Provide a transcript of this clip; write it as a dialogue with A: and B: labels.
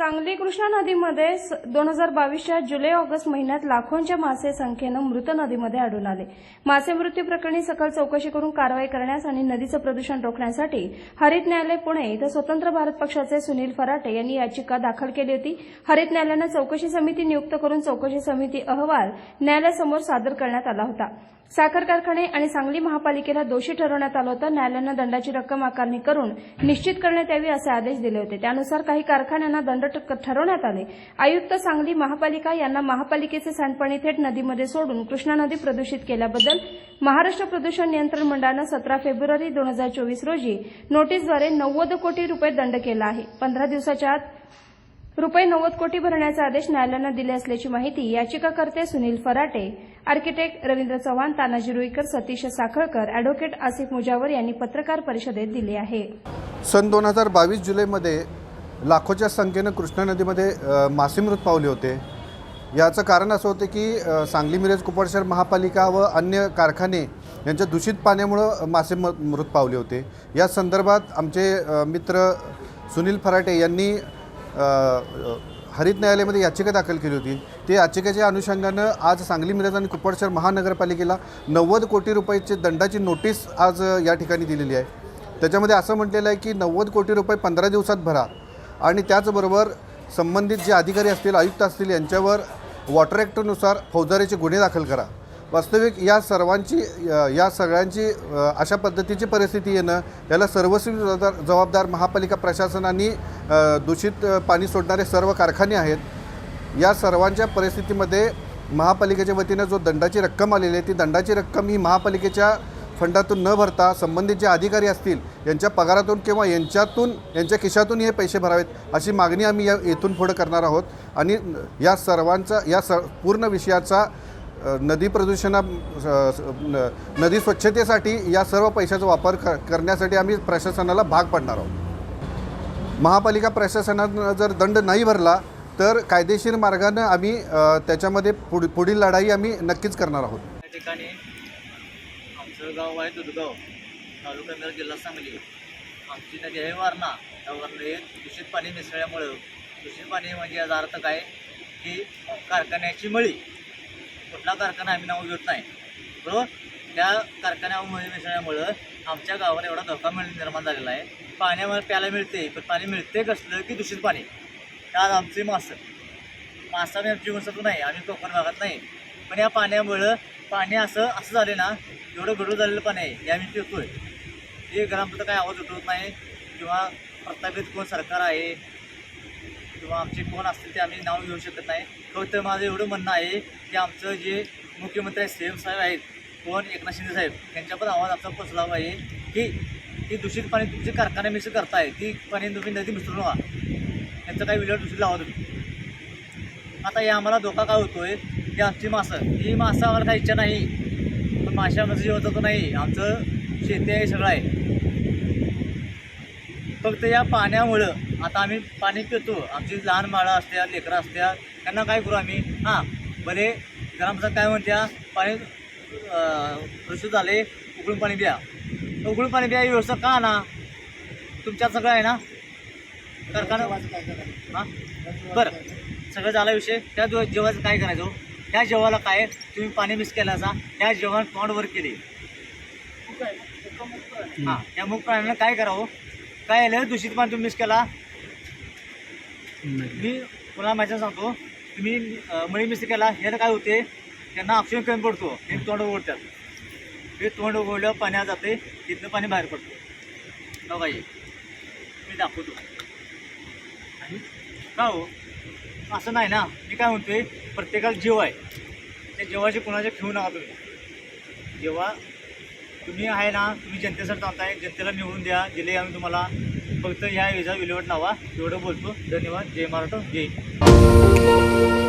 A: सांगली कृष्णा नदीमध्ये दोन हजार बावीसच्या जुलै ऑगस्ट महिन्यात लाखोंच्या मासे संख्येनं मृत नदीमध्ये आढळून आले. मासे मृत्यू प्रकरणी सखोल चौकशी करून कारवाई करण्यास आणि नदीचं प्रदूषण रोखण्यासाठी हरित न्यायालय पुणे इथं स्वतंत्र भारत पक्षाचे सुनील फराटे यांनी याचिका दाखल केली होती. हरित न्यायालयानं चौकशी समिती नियुक्त करून चौकशी समिती अहवाल न्यायालयासमोर सादर करण्यात आला होता. साखर कारखाने आणि सांगली महापालिकेला दोषी ठरवण्यात आलं होतं. न्यायालयानं दंडाची रक्कम आकारणी करून निश्चित करण्यात यावी असे आदेश दिले होते. त्यानुसार काही कारखान्यांना दंड ठरवण्यात आले. आयुक्त सांगली महापालिका यांना महापालिकेचे सांडपाणी थेट नदीमध्ये सोडून कृष्णा नदी प्रदूषित केल्याबद्दल महाराष्ट्र प्रदूषण नियंत्रण मंडळानं सतरा फेब्रुवारी दोन हजार चोवीस रोजी नोटीसद्वारे नव्वद कोटी रुपये दंड केला आहे. पंधरा दिवसाच्या आत रुपये नव्वद कोटी भरण्याचे आदेश न्यायालयानं दिले असल्याची माहिती याचिकाकर्ते सुनील फराटे आर्किटेक्ट रवींद्र चव्हाण तानाजी रुईकर सतीश साखळकर अॅडव्होकेट आसिफ मुजावर यांनी पत्रकार परिषदेत दिली आहे.
B: सन दोन हजार बावीस जुलैमध्ये लाखोच्या संख्येनं कृष्णा नदीमध्ये मासे मृत पावले होते. याचं कारण असं होतं की सांगली मिरज कुपडशहर महापालिका व अन्य कारखाने यांच्या दूषित पाण्यामुळं मासे म मृत पावले होते. या संदर्भात आमचे मित्र सुनील फराटे यांनी हरित न्यायालयामध्ये याचिका दाखल केली होती. ते याचिकेच्या अनुषंगानं आज सांगली मिरज आणि कुपडशहर महानगरपालिकेला नव्वद कोटी रुपयाची दंडाची नोटीस आज या ठिकाणी दिलेली आहे. त्याच्यामध्ये असं म्हटलेलं आहे की नव्वद कोटी रुपये पंधरा दिवसात भरा आणि त्याचबरोबर संबंधित जे अधिकारी असतील आयुक्त असतील यांच्यावर वॉटर ॲक्टनुसार फौजदारीचे गुन्हे दाखल करा. वास्तविक या सर्वांची या सगळ्यांची अशा पद्धतीची परिस्थिती येणं याला सर्वस्वी जबाबदार जबाबदार महापालिका प्रशासनाने दूषित पाणी सोडणारे सर्व कारखाने आहेत. या सर्वांच्या परिस्थितीमध्ये महापालिकेच्या वतीनं जो दंडाची रक्कम आलेली आहे ती दंडाची रक्कम ही महापालिकेच्या फंडातून न भरता संबंधित जे अधिकारी असतील यांच्या पगारातून किंवा यांच्यातून यांच्या खिशातून हे पैसे भरावेत अशी मागणी आम्ही या येथून पुढं करणार आहोत. आणि या सर्वांचा या स पूर्ण विषयाचा नदी प्रदूषणा नदी स्वच्छतेसाठी या सर्व पैशाचा वापर क करण्यासाठी आम्ही प्रशासनाला भाग पाडणार आहोत. महापालिका प्रशासनानं जर दंड नाही भरला तर कायदेशीर मार्गानं आम्ही त्याच्यामध्ये पुढ पुढील लढाई आम्ही नक्कीच करणार आहोत.
C: त्या ठिकाणी आमचं गाव आहे दुधगाव तालुका जिल्हा सांगली. आमची नदी आहे वारणा. त्या वारणा दूषित पाणी मिसळल्यामुळं दूषित पाणी म्हणजे याचा अर्थ काय? की कारखान्याची मळी. कुठला कारखाना आम्ही नाव घेत नाही. बरोबर? त्या कारखान्यामध्ये मिसळल्यामुळं आमच्या गावाला एवढा धोका मिळ निर्माण झालेला आहे. पाण्यामध्ये प्यायला मिळते पण पाणी मिळते कसलं की दूषित पाणी. त्यात आमचे मासं. मासा आमची जीवनसत्व नाही आम्ही कोकण भागात नाही. पण या पाण्यामुळं पाणी असं असं झाले ना एवढं गडूळ झालेलं पाणी आहे हे आम्ही पितो आहे हे घरामध्ये काय आवाज उठवत नाही? किंवा प्रस्थापित कोण सरकार आहे? किंवा आमचे कोण असतील ते आम्ही नाव घेऊ शकत नाही. फक्त माझं एवढं म्हणणं आहे की आमचं जे मुख्यमंत्री आहेत सी एम साहेब आहेत कोण एकनाथ शिंदे साहेब त्यांच्या पण आवाज आमचा पोचला आहे की ती दूषित पाणी तुमचे कारखाने मिसळ करताय ती पाणी तुम्ही नदी मिसळू नका. त्यांचं काही विलट दूषित लावा तुम्ही. आता या आम्हाला धोका काय होतो आहे की आमची मासं. ही मासं आम्हाला काही इच्छा नाही. पण माशामध्ये जे जीवन जातो नाही. आमचं शेती आहे सगळं आहे. फक्त या पाण्यामुळं आता आम्ही पाणी पितो. आमची लहान बाळं असत्या लेकरं असत्या त्यांना काय करू आम्ही? हां बरे ग्रामपंचायत काय म्हणत्या पाणी दूषित झाले उकळून पाणी द्या उकळून पाणी ही व्यवस्था का ना? तुमच्यात सगळं आहे ना? कारखाना हां? बरं. सगळं झाला विषय. त्या जेव जेवायचं काय करायचं त्या जेवायला काय? तुम्ही पाणी मिस केल्याचा त्या जेवण तोंडवर केले. हां त्या मुख प्राण्यानं काय करावं? काय आलं दूषित पाणी तुम्ही मिस केला? मी पुन्हा माझ्या सांगतो. तुम्ही मळी मिस केला. हे काय होते? त्यांना ऑक्सिजन कमी पडतो. हे तोंड ओढतात हे तोंड ओढल्यावर पाण्यात जाते. तिथनं पाणी बाहेर पडतो. बघा हे मी दाखवतो. आणि का हो? असं नाही ना. मी काय म्हणतोय? प्रत्येकाला जीव आहे. त्या जीवाचे कोणाचे ठेवू नका तुम्ही. जेव्हा तुम्ही आहे ना तुम्ही जनतेसाठी चालताय जनतेला निवडून द्या. दिले आम्ही तुम्हाला फक्त ह्या विजा विल्हेवाट लावा. एवढं बोलतो. धन्यवाद. जय महाराष्ट्र. जय.